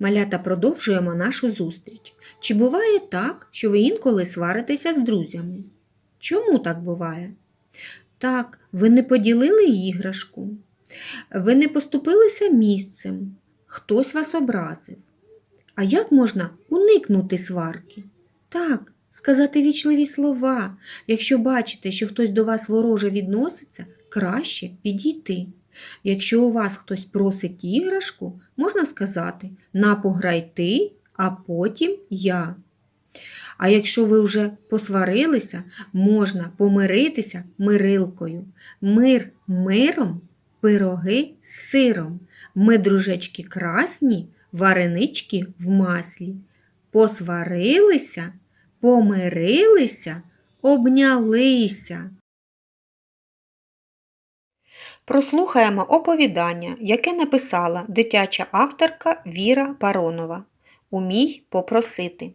Малята продовжуємо нашу зустріч. Чи буває так, що ви інколи сваритеся з друзями? Чому так буває? Так, ви не поділили іграшку, ви не поступилися місцем, хтось вас образив. А як можна уникнути сварки? Так, сказати вічливі слова. Якщо бачите, що хтось до вас вороже відноситься, краще підійти. Якщо у вас хтось просить іграшку, можна сказати на пограй ти, а потім я. А якщо ви вже посварилися, можна помиритися мирилкою. Мир миром, пироги з сиром. Ми дружечки красні, варенички в маслі. Посварилися, помирилися, обнялися. Прослухаємо оповідання, яке написала дитяча авторка Віра Паронова. Умій попросити.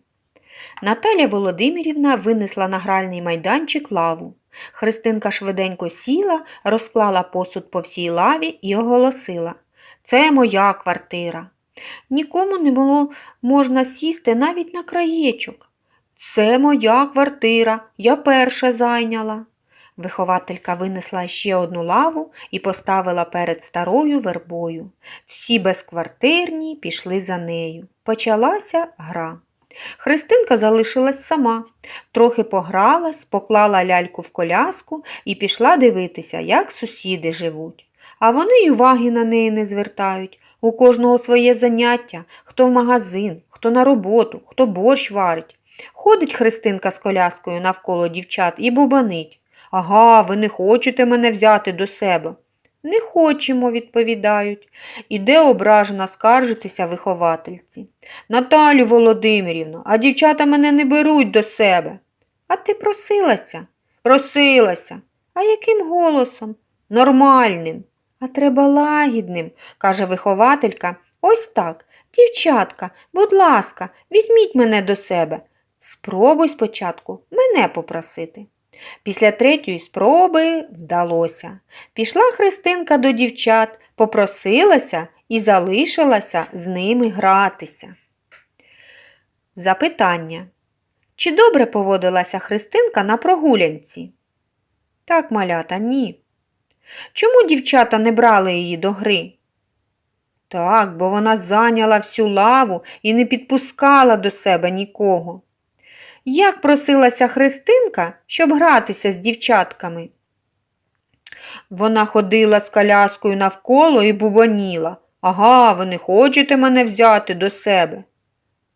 Наталя Володимирівна винесла на гральний майданчик лаву. Христинка швиденько сіла, розклала посуд по всій лаві і оголосила Це моя квартира. Нікому не було можна сісти навіть на краєчок. Це моя квартира, я перша зайняла. Вихователька винесла ще одну лаву і поставила перед старою вербою. Всі безквартирні пішли за нею. Почалася гра. Христинка залишилась сама, трохи погралась, поклала ляльку в коляску і пішла дивитися, як сусіди живуть. А вони й уваги на неї не звертають. У кожного своє заняття, хто в магазин, хто на роботу, хто борщ варить. Ходить Христинка з коляскою навколо дівчат і бубанить. Ага, ви не хочете мене взяти до себе. Не хочемо, відповідають. Іде ображена скаржитися виховательці. Наталю Володимирівну, а дівчата мене не беруть до себе. А ти просилася? Просилася. А яким голосом? Нормальним. А треба лагідним, каже вихователька. Ось так. Дівчатка, будь ласка, візьміть мене до себе. Спробуй спочатку мене попросити. Після третьої спроби вдалося. Пішла Христинка до дівчат, попросилася і залишилася з ними гратися. Запитання. Чи добре поводилася Христинка на прогулянці? Так, малята, ні. Чому дівчата не брали її до гри? Так, бо вона зайняла всю лаву і не підпускала до себе нікого. Як просилася Христинка, щоб гратися з дівчатками? Вона ходила з коляскою навколо і бубоніла. Ага, ви не хочете мене взяти до себе.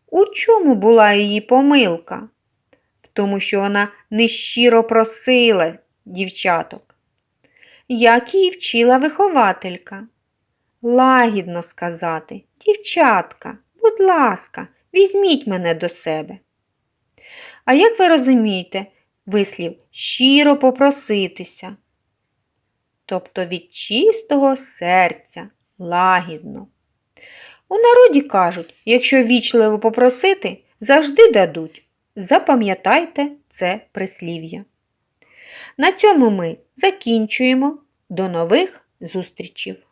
У чому була її помилка? В тому, що вона нещиро просила дівчаток. Як її вчила вихователька? Лагідно сказати, дівчатка, будь ласка, візьміть мене до себе. А як ви розумієте, вислів щиро попроситися? Тобто від чистого серця, лагідно. У народі кажуть, якщо вічливо попросити, завжди дадуть. Запам'ятайте це прислів'я. На цьому ми закінчуємо. До нових зустрічей!